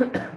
Yeah.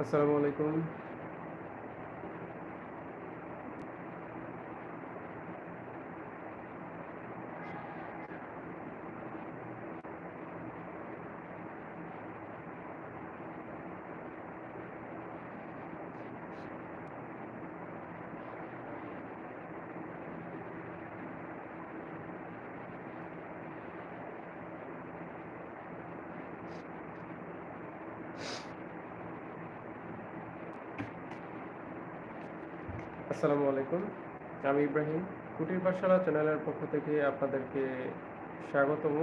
আসসালামু আলাইকুম। আসসালামু আলাইকুম। আমি ইব্রাহিম কুটির পাঠশালা চ্যানেলের পক্ষ থেকে আপনাদেরকে স্বাগতম।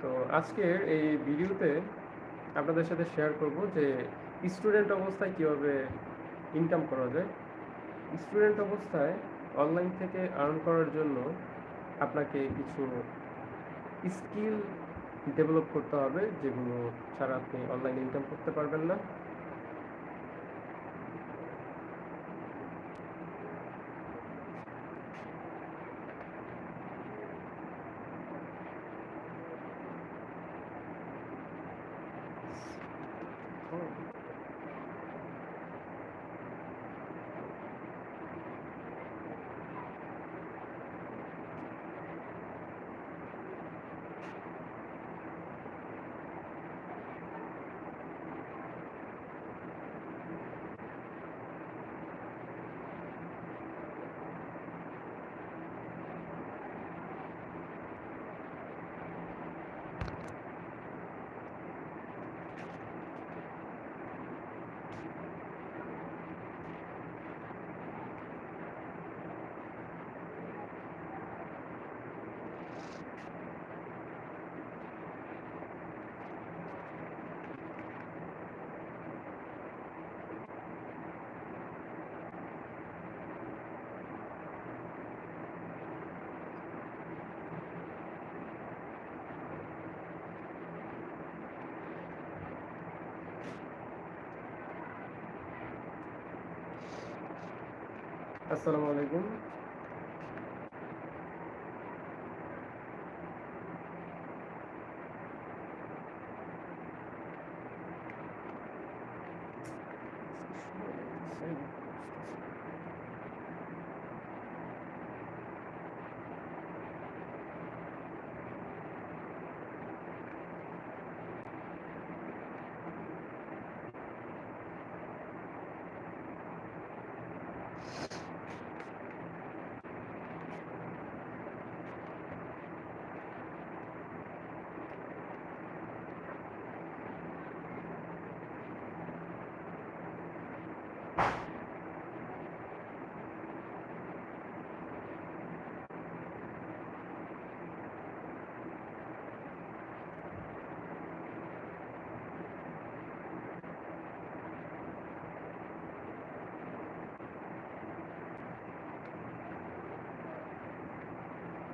তো আজকের এই ভিডিওতে আপনাদের সাথে শেয়ার করব যে স্টুডেন্ট অবস্থায় কীভাবে ইনকাম করা যায়। স্টুডেন্ট অবস্থায় অনলাইন থেকে আর্ন করার জন্য আপনাকে কিছু স্কিল ডেভেলপ করতে হবে যেগুলো ছাড়া আপনি অনলাইন ইনকাম করতে পারবেন না। আসসালামু আলাইকুম।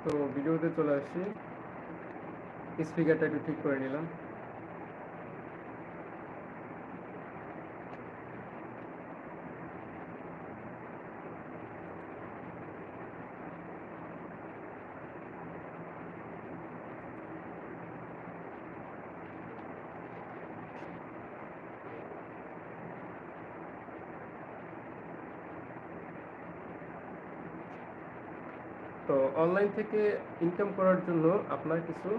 তো ভিডিওতে চলে আসছি। স্পিকারটা একটু ঠিক করে নিলাম তো অনলাইন থেকে ইনকাম করার জন্য আপনার কিছু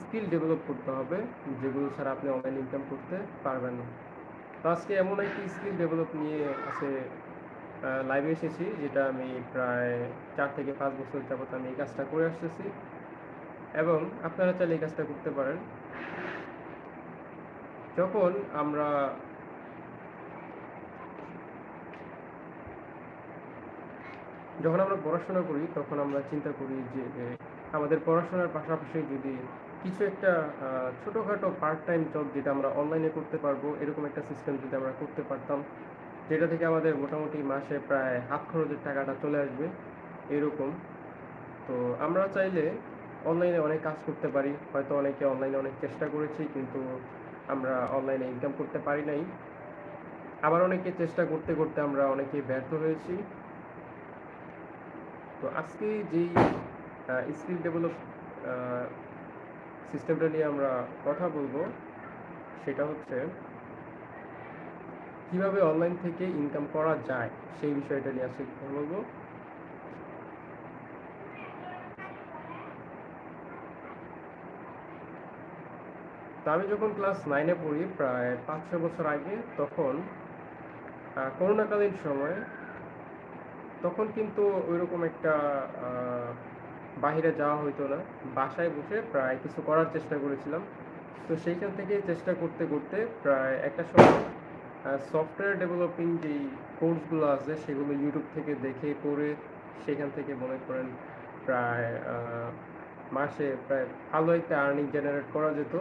স্কিল ডেভেলপ করতে হবে, যেগুলো ছাড়া আপনি অনলাইন ইনকাম করতে পারবেন না। তো আজকে এমন একটি স্কিল ডেভেলপ নিয়ে আছে লাইভে এসেছি, যেটা আমি প্রায় চার থেকে পাঁচ বছর যাবত আমি এই কাজটা করে আসতেছি। এবং আপনারা চাইলে এই কাজটা করতে পারেন। যখন আমরা যখন আমরা পড়াশোনা করি, তখন আমরা চিন্তা করি যে আমাদের পড়াশোনার পাশাপাশি যদি কিছু একটা ছোটোখাটো পার্ট টাইম জব যেটা আমরা অনলাইনে করতে পারব, এরকম একটা সিস্টেম যদি আমরা করতে পারতাম, যেটা থেকে আমাদের মোটামুটি মাসে প্রায় হাত খরচের টাকাটা চলে আসবে, এরকম। তো আমরা চাইলে অনলাইনে অনেক কাজ করতে পারি। হয়তো অনেকে অনলাইনে অনেক চেষ্টা করেছি, কিন্তু আমরা অনলাইনে ইনকাম করতে পারি নাই। আবার অনেকে চেষ্টা করতে করতে আমরা অনেকে ব্যর্থ হয়েছি। তো আজকে যেই স্কিল ডেভেলপ সিস্টেমটা নিয়ে আমরা কথা বলব, সেটা হচ্ছে কীভাবে অনলাইন থেকে ইনকাম করা যায়, সেই বিষয়টা নিয়ে আজকে কথা বলব। তো আমি যখন ক্লাস নাইনে পড়ি, প্রায় পাঁচ ছ বছর আগে, তখন করোনাকালীন সময় তখন কিন্তু ওইরকম একটা বাইরে যাওয়া হইতো না। বাসায় বসে প্রায় কিছু করার চেষ্টা করেছিলাম। তো সেইখান থেকে চেষ্টা করতে করতে প্রায় একটা সময় সফটওয়্যার ডেভেলপিং যেই কোর্সগুলো আছে, সেগুলো ইউটিউব থেকে দেখে করে সেখান থেকে মনে করেন প্রায় মাসে প্রায় ভালো একটা আর্নিং জেনারেট করা যেত।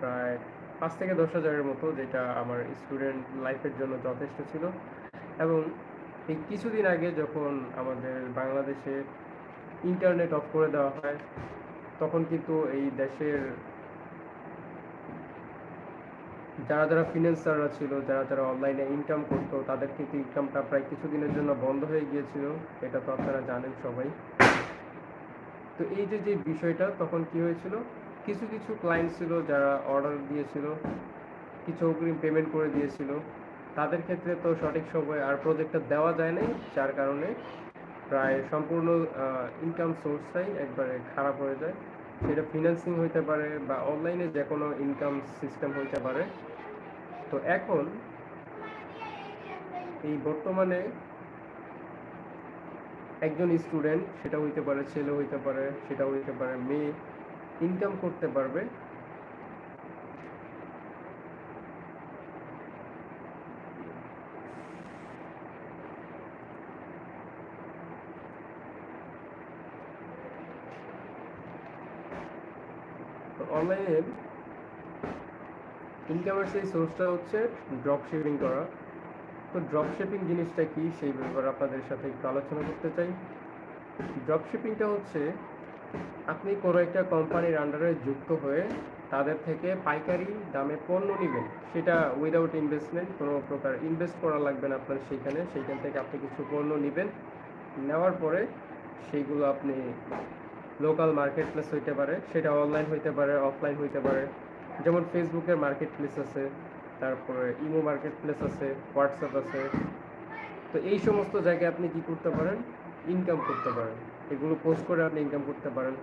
প্রায় পাঁচ থেকে দশ হাজারের মতো, যেটা আমার স্টুডেন্ট লাইফের জন্য যথেষ্ট ছিল। এবং এই কিছুদিন আগে যখন আমাদের বাংলাদেশে ইন্টারনেট অফ করে দেওয়া হয়, তখন কিন্তু এই দেশের যারা যারা ফিনান্সাররা ছিল, যারা যারা অনলাইনে ইনকাম করতো, তাদের কিন্তু ইনকামটা প্রায় কিছুদিনের জন্য বন্ধ হয়ে গিয়েছিল। এটা তো আপনারা জানেন সবাই। তো এই যে যে বিষয়টা, তখন কি হয়েছিল? কিছু কিছু ক্লায়েন্ট ছিল যারা অর্ডার দিয়েছিল, কিছু অগ্রিম পেমেন্ট করে দিয়েছিল। তাদের ক্ষেত্রে তো সঠিক সময় আর প্রজেক্টটা দেওয়া যায় নাই, যার কারণে প্রায় সম্পূর্ণ ইনকাম সোর্সটাই একবারে খারাপ হয়ে যায়। সেটা ফিনান্সিং হইতে পারে বা অনলাইনে যে কোনো ইনকাম সিস্টেম হইতে পারে। তো এখন এই বর্তমানে একজন স্টুডেন্ট সেটা হইতে পারে, ছেলে হইতে পারে সেটা হইতে পারে, মেয়ে ইনকাম করতে পারবে। অনলাইনে ইনকামের সেই সোর্সটা হচ্ছে ড্রপ শিপিং করা। তো ড্রপ শিপিং জিনিসটা কি? সেই ব্যাপারে আপনাদের সাথে একটু আলোচনা করতে চাই। ড্রপ শিপিংটা হচ্ছে, আপনি কোনো একটা কোম্পানির আন্ডারে যুক্ত হয়ে তাদের থেকে পাইকারি দামে পণ্য নেবেন। সেটা উইদাউট ইনভেস্টমেন্ট কোনো প্রকার ইনভেস্ট করা লাগবে না আপনার সেইখানে সেইখান থেকে আপনি কিছু পণ্য নেবেন। নেওয়ার পরে সেইগুলো আপনি লোকাল মার্কেট প্লেস হইতে পারে, সেটা অনলাইন হইতে পারে অফলাইন হইতে পারে। যেমন ফেসবুকের মার্কেট প্লেস আছে, তারপরে ইমো মার্কেট প্লেস আছে হোয়াটসঅ্যাপ আছে। তো এই সমস্ত জায়গায় আপনি কি করতে পারেন? ইনকাম করতে পারেন। এগুলো পোস্ট করে আপনি ইনকাম করতে পারেন।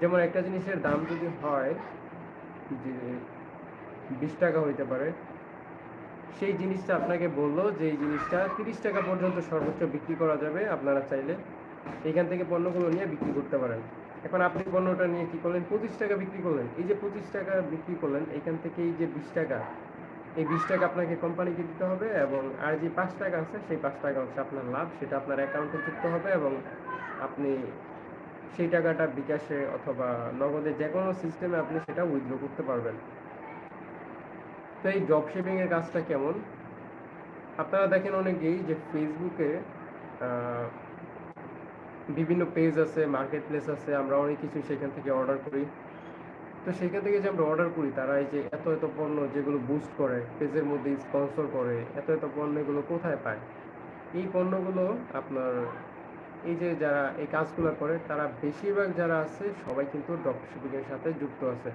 যেমন একটা জিনিসের দাম যদি হয়, যে বিশ টাকা হইতে পারে, সেই জিনিসটা আপনাকে বলল যে এই জিনিসটা তিরিশ টাকা পর্যন্ত সর্বোচ্চ বিক্রি করা যাবে। আপনারা চাইলে এইখান থেকে পণ্যগুলো নিয়ে বিক্রি করতে পারেন। এখন আপনি পণ্যটা নিয়ে কি করলেন? পঁচিশ টাকা বিক্রি করলেন। এই যে পঁচিশ টাকা বিক্রি করলেন, এখান থেকে এই যে বিশ টাকা, এই বিশ টাকা আপনাকে কোম্পানিকে দিতে হবে এবং আর যে পাঁচ টাকা আছে, সেই পাঁচ টাকা হচ্ছে আপনার লাভ, সেটা আপনার অ্যাকাউন্টে যুক্ত হবে এবং আপনি সেই টাকাটা বিকাশে অথবা নগদে যে কোনো সিস্টেমে আপনি সেটা উইথড্র করতে পারবেন। তো এই জব শেপিংয়ের কাজটা কেমন? আপনারা দেখেন অনেকেই যে ফেসবুকে বিভিন্ন পেজ আছে মার্কেট প্লেস আছে, আমরা অনেক কিছু সেখান থেকে অর্ডার করি। তো সেখান থেকে যে আমরা অর্ডার করি, তারা এই যে এত এত পণ্য যেগুলো বুস্ট করে পেজের মধ্যে স্পন্সর করে, এত এত পণ্য এগুলো কোথায় পায়? এই পণ্যগুলো আপনার, এই যে যারা এই কাজগুলো করে, তারা বেশিরভাগ যারা আছে, সবাই কিন্তু ড্রপ শিপিংয়ের সাথে যুক্ত আছে।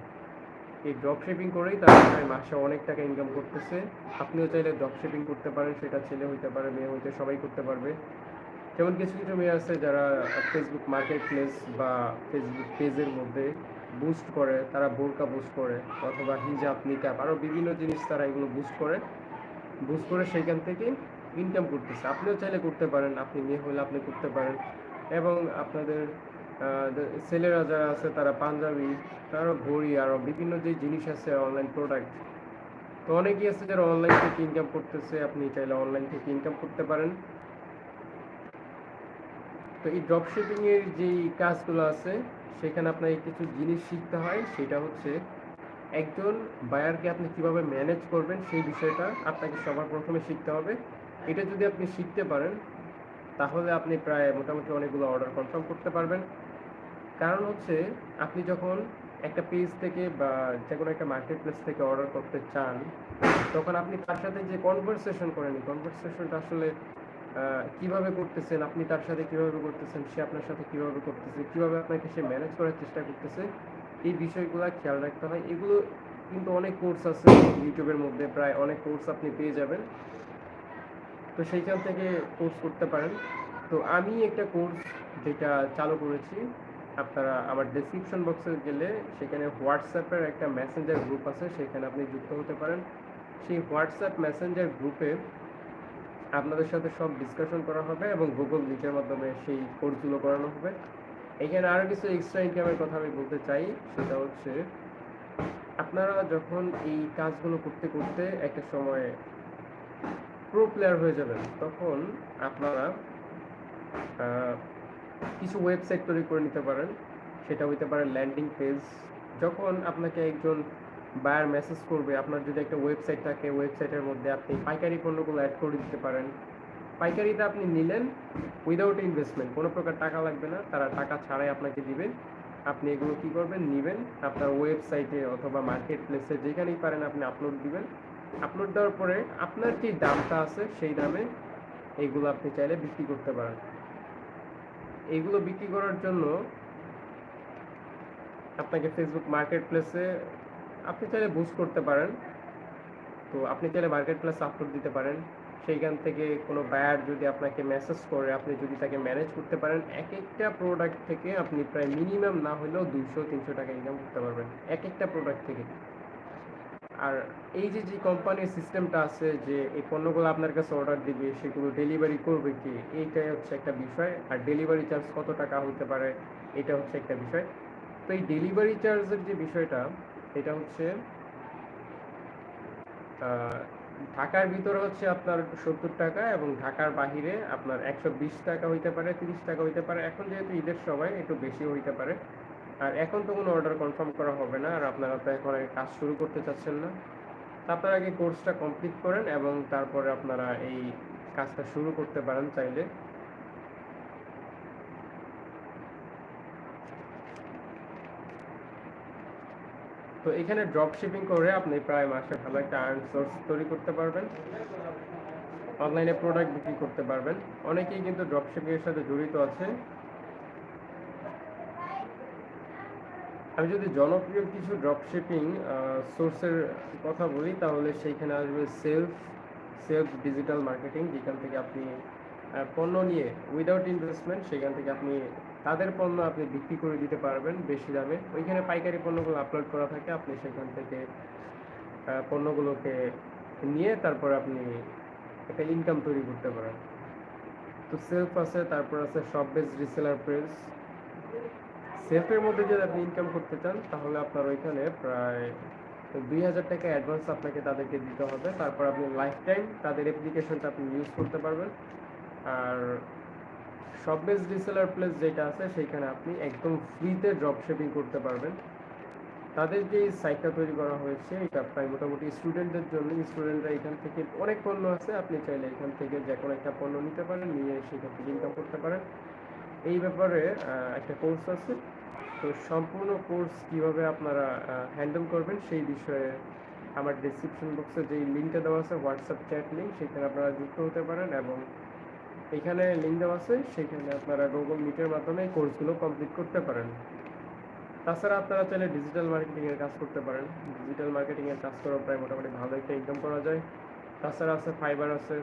এই ড্রপ শিপিং করেই তারা মাসে অনেক টাকা ইনকাম করতেছে। আপনিও চাইলে ড্রপ শিপিং করতে পারেন, সেটা ছেলে হইতে পারে, মেয়ে হইতে, সবাই করতে পারবে। যেমন কিছু কিছু মেয়ে আছে যারা ফেসবুক মার্কেট প্লেস বা ফেসবুক পেজের মধ্যে বুস্ট করে, তারা বোরকা বুস্ট করে অথবা হিজাব নিকাব আরও বিভিন্ন জিনিস তারা এগুলো বুস্ট করে। বুস্ট করে সেইখান থেকে ইনকাম করতেছে। আপনিও চাইলে করতে পারেন, আপনি মেয়ে হলে আপনি করতে পারেন। এবং আপনাদের ছেলেরা যারা আছে তারা পাঞ্জাবি, তারা ঘড়ি আরও বিভিন্ন যে জিনিস আছে অনলাইন প্রোডাক্ট তো অনেকেই আছে যারা অনলাইন থেকে ইনকাম করতেছে, আপনি চাইলে অনলাইন থেকে ইনকাম করতে পারেন। তো এই ড্রপ শিপিং এর যেই কাজগুলো আছে, সেখানে আপনাকে কিছু জিনিস শিখতে হয়, সেটা হচ্ছে একজন বায়ারকে আপনি কীভাবে ম্যানেজ করবেন, সেই বিষয়টা আপনাকে সবার প্রথমে শিখতে হবে। এটা যদি আপনি শিখতে পারেন, তাহলে আপনি প্রায় মোটামুটি অনেকগুলো অর্ডার কনফার্ম করতে পারবেন। কারণ হচ্ছে, আপনি যখন একটা পেজ থেকে বা যে কোনো একটা মার্কেট প্লেস থেকে অর্ডার করতে চান, তখন আপনি তার সাথে যে কনভারসেশন করেন কনভারসেশনটা আসলে কীভাবে করতেছেন? আপনি তার সাথে কীভাবে করতেছেন? সে আপনার সাথে কীভাবে করতেছে? কীভাবে আপনাকে সে ম্যানেজ করার চেষ্টা করতেছে? এই বিষয়গুলো খেয়াল রাখতে হয়। এগুলো কিন্তু অনেক কোর্স আছে ইউটিউবের মধ্যে, প্রায় অনেক কোর্স আপনি পেয়ে যাবেন। তো সেইখান থেকে কোর্স করতে পারেন। তো আমি একটা কোর্স যেটা চালু করেছি, আপনারা আমার ডেসক্রিপশন বক্সে গেলে সেখানে হোয়াটসঅ্যাপের একটা মেসেঞ্জার গ্রুপ আছে, সেখানে আপনি যুক্ত হতে পারেন। সেই হোয়াটসঅ্যাপ মেসেঞ্জার গ্রুপে আপনাদের সাথে সব ডিসকাশন করা হবে এবং গুগল মিটের মাধ্যমে সেই কোর্সগুলো করানো হবে। এখানে আরও কিছু এক্সট্রা ইনকামের কথা আমি বলতে চাই, সেটা হচ্ছে আপনারা যখন এই কাজগুলো করতে করতে একটা সময় প্রো প্লেয়ার হয়ে যাবেন, তখন আপনারা কিছু ওয়েবসাইট তৈরি করে নিতে পারেন। সেটা হইতে পারে ল্যান্ডিং পেজ যখন আপনাকে একজন বায়ার মেসেজ করবে, আপনার যদি একটা ওয়েবসাইট থাকে ওয়েবসাইটের মধ্যে আপনি পাইকারি পণ্যগুলো অ্যাড করে দিতে পারেন। পাইকারিতে আপনি নিলেন উইদাউট ইনভেস্টমেন্ট কোনো প্রকার টাকা লাগবে না, তারা টাকা ছাড়াই আপনাকে দিবে আপনি এগুলো কি করবেন? নেবেন, আপনার ওয়েবসাইটে অথবা মার্কেট প্লেসে যেখানেই পারেন আপনি আপলোড দিবেন। আপলোড দেওয়ার পরে আপনার যে দামটা আছে, সেই দামে এইগুলো আপনি চাইলে বিক্রি করতে পারেন। এইগুলো বিক্রি করার জন্য আপনাকে ফেসবুক মার্কেট প্লেসে আপনি চাইলে বুস্ট করতে পারেন। তো আপনি চাইলে মার্কেট প্লেস আপলোড দিতে পারেন। সেইখান থেকে কোনো বায়ার যদি আপনাকে মেসেজ করে, আপনি যদি তাকে ম্যানেজ করতে পারেন এক একটা প্রোডাক্ট থেকে আপনি প্রায় মিনিমাম না হলেও দুশো তিনশো টাকা ইনকাম করতে পারবেন। এক একটা প্রোডাক্ট থেকে। আর এই যে যে কোম্পানির সিস্টেমটা আছে যে, এই পণ্যগুলো আপনার কাছে অর্ডার দিবে, সেগুলো ডেলিভারি করবে কি, এইটাই হচ্ছে একটা বিষয়। আর ডেলিভারি চার্জ কত টাকা হতে পারে, এটা হচ্ছে একটা বিষয়। তো এই ডেলিভারি চার্জের যে বিষয়টা এটা হচ্ছে ঢাকার ভিতরে হচ্ছে আপনার সত্তর টাকা এবং ঢাকার বাহিরে আপনার একশো বিশ টাকা হইতে পারে, তিরিশ টাকা হইতে পারে। এখন যেহেতু ঈদের সময় একটু বেশি হইতে পারে। আর এখন তো কোনো অর্ডার কনফার্ম করা হবে না, আর আপনারা তো এখন আগে কাজ শুরু করতে চাচ্ছেন না। আপনারা আগে কোর্সটা কমপ্লিট করেন এবং তারপরে আপনারা এই কাজটা শুরু করতে পারেন চাইলে। তো এখানে ড্রপ শিপিং করে আপনি প্রায় মাসে ভালো একটা আর্ন সোর্স তৈরি করতে পারবেন। অনলাইনে প্রোডাক্ট বিক্রি করতে পারবেন। অনেকেই কিন্তু ড্রপ শিপিং এর সাথে জড়িত আছে। আমি যদি জনপ্রিয় কিছু ড্রপ শিপিং সোর্সের কথা বলি, তাহলে সেইখানে আসবে সেলফ সেলফ ডিজিটাল মার্কেটিং যেখান থেকে আপনি পণ্য নিয়ে উইদাউট ইনভেস্টমেন্ট সেখান থেকে আপনি তাদের পণ্য আপনি বিক্রি করে দিতে পারবেন বেশি দামে। ওইখানে পাইকারি পণ্যগুলো আপলোড করা থাকে, আপনি সেখান থেকে পণ্যগুলোকে নিয়ে তারপর আপনি একটা ইনকাম তৈরি করতে পারেন। তো সেলফ আছে, তারপর আছে শপ বেস রিসেলার প্রেস সেলফের মধ্যে যদি আপনি ইনকাম করতে চান, তাহলে আপনার ওইখানে প্রায় দুই হাজার টাকা অ্যাডভান্স আপনাকে তাদেরকে দিতে হবে। তারপর আপনি লাইফ টাইম তাদের অ্যাপ্লিকেশনটা আপনি ইউজ করতে পারবেন। আর শপ বেস রিসেলার প্লেস যেটা আছে, সেইখানে আপনি একদম ফ্রিতে ড্রপ শিপিং করতে পারবেন। তাদের যে সাইটটা তৈরি করা হয়েছে। এটা প্রায় মোটামুটি স্টুডেন্টদের জন্য। স্টুডেন্টরা এখান থেকে অনেক পণ্য আছে। আপনি চাইলে এখান থেকে যে কোনো একটা পণ্য নিতে পারেন, নিয়ে সেখান থেকে ইনকাম করতে পারেন। এই ব্যাপারে একটা কোর্স আছে। তো সম্পূর্ণ কোর্স কীভাবে আপনারা হ্যান্ডেল করবেন, সেই বিষয়ে আমার ডিসক্রিপশন বক্সে যে লিঙ্কটা দেওয়া আছে হোয়াটসঅ্যাপ চ্যাট লিঙ্ক সেখানে আপনারা যুক্ত হতে পারেন এবং এখানে লিঙ্ক দেওয়া আছে, সেখানে আপনারা গুগল মিটের মাধ্যমে কোর্সগুলো কমপ্লিট করতে পারেন। তাছাড়া আপনারা চাইলে ডিজিটাল মার্কেটিং এর কাজ করতে পারেন। ডিজিটাল মার্কেটিং এর কাজ করা প্রায় মোটামুটি ভালো একটা ইনকাম করা যায়। তাছাড়া আছে ফাইবার আছে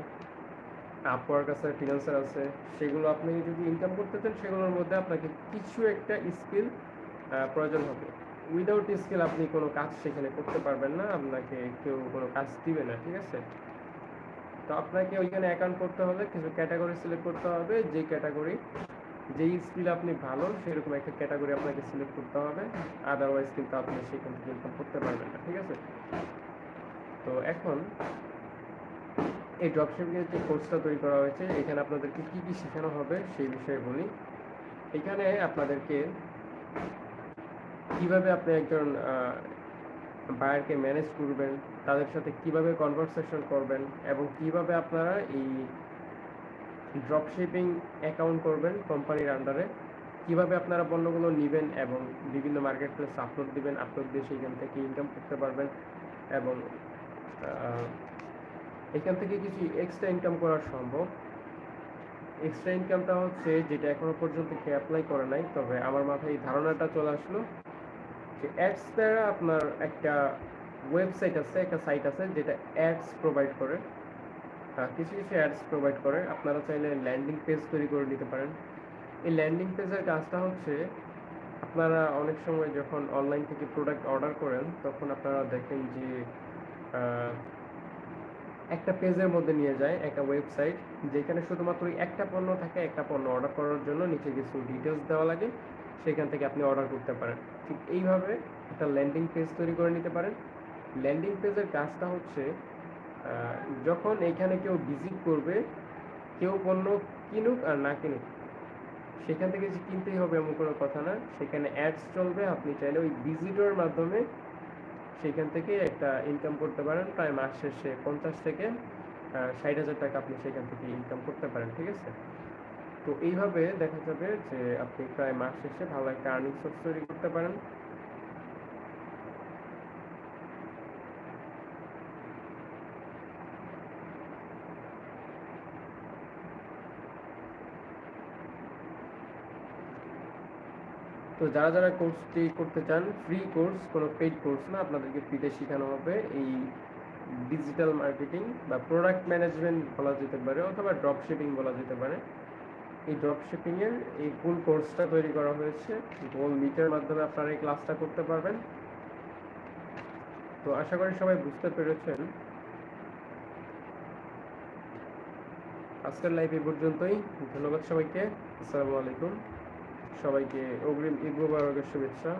আপওয়ার্ক আছে ফ্রিল্যান্সার আছে, সেগুলো আপনি যদি ইনকাম করতে চান, সেগুলোর মধ্যে আপনাকে কিছু একটা স্কিল প্রয়োজন হবে। উইদাউট স্কিল আপনি কোনো কাজ সেখানে করতে পারবেন না, আপনাকে কেউ কোনো কাজ দিবে না, ঠিক আছে? তো আপনাকে ওইখানে অ্যাকাউন্ট করতে হবে, কিছু ক্যাটাগরি সিলেক্ট করতে হবে, যে ক্যাটাগরি যেই স্কিল আপনি ভালো, সেরকম একটা ক্যাটাগরি আপনাকে সিলেক্ট করতে হবে। আদারওয়াইজ কিন্তু আপনি সেখান থেকে ইনকাম করতে পারবেন না, ঠিক আছে? তো এখন এই ড্রপশিপিংয়ের যে কোর্সটা তৈরি করা হয়েছে, এখানে আপনাদেরকে কী কী শেখানো হবে সেই বিষয়ে বলি। এখানে আপনাদেরকে কীভাবে আপনি একজন বায়ারকে ম্যানেজ করবেন, তাদের সাথে কীভাবে কনভারসেশন করবেন এবং কীভাবে আপনারা এই ড্রপশিপিং অ্যাকাউন্ট করবেন কোম্পানির আন্ডারে কীভাবে আপনারা পণ্যগুলো নেবেন এবং বিভিন্ন মার্কেট প্লেস আপলোড দিবেন আপলোড দিয়ে সেইখান থেকে ইনকাম করতে পারবেন এবং এখান থেকে কিছু এক্সট্রা ইনকাম করা সম্ভব। এক্সট্রা ইনকামটা হচ্ছে যেটা এখনও পর্যন্ত কেউ অ্যাপ্লাই করে নাই, তবে আমার মাথায় এই ধারণাটা চলে আসলো যে অ্যাডস দ্বারা আপনার একটা ওয়েবসাইট আছে, একটা সাইট আছে যেটা অ্যাডস প্রোভাইড করে। কিছু কিছু অ্যাডস প্রোভাইড করে। আপনারা চাইলে ল্যান্ডিং পেজ তৈরি করে নিতে পারেন। এই ল্যান্ডিং পেজের কাজটা হচ্ছে, আপনারা অনেক সময় যখন অনলাইন থেকে প্রোডাক্ট অর্ডার করেন, তখন আপনারা দেখেন যে একটা পেজের মধ্যে নিয়ে যায়, একটা ওয়েবসাইট যেখানে শুধুমাত্র একটা পণ্য থাকে, একটা পণ্য অর্ডার করার জন্য নিচে কিছু ডিটেলস দেওয়া লাগে। সেখান থেকে আপনি অর্ডার করতে পারেন। ঠিক এইভাবে একটা ল্যান্ডিং পেজ তৈরি করে নিতে পারেন। ল্যান্ডিং পেজের কাজটা হচ্ছে যখন এখানে কেউ ভিজিট করবে, কেউ পণ্য কিনুক আর না কিনুক, সেখান থেকে যে কিনতেই হবে এমন কোনো কথা না। সেখানে অ্যাডস চলবে, আপনি চাইলে ওই ভিজিটর মাধ্যমে সেখান থেকে একটা ইনকাম করতে পারেন। প্রায় মাস শেষে পঞ্চাশ থেকে ষাট হাজার টাকা আপনি সেখান থেকে ইনকাম করতে পারেন, ঠিক আছে? তো এইভাবে দেখা যাবে যে আপনি প্রায় মাস শেষে ভালো একটা আর্নিং সোর্স তৈরি করতে পারেন। তো যারা যারা কোর্সটি করতে চান ফ্রি কোর্স কোনো পেইড কোর্স না, আপনাদেরকে ফ্রিতে শেখানো হবে। এই ডিজিটাল মার্কেটিং বা প্রোডাক্ট ম্যানেজমেন্ট বলা যেতে পারে, অথবা ড্রপ শিপিং বলা যেতে পারে। এই ড্রপ শিপিংয়ের এই ফুল কোর্সটা তৈরি করা হয়েছে। গোল মিটের মাধ্যমে আপনারা এই ক্লাসটা করতে পারবেন। তো আশা করি সবাই বুঝতে পেরেছেন। আজকের লাইভ এ পর্যন্তই। ধন্যবাদ সবাইকে। আসসালামু আলাইকুম। সবাইকে অগ্রিম ঈদ শুভেচ্ছা।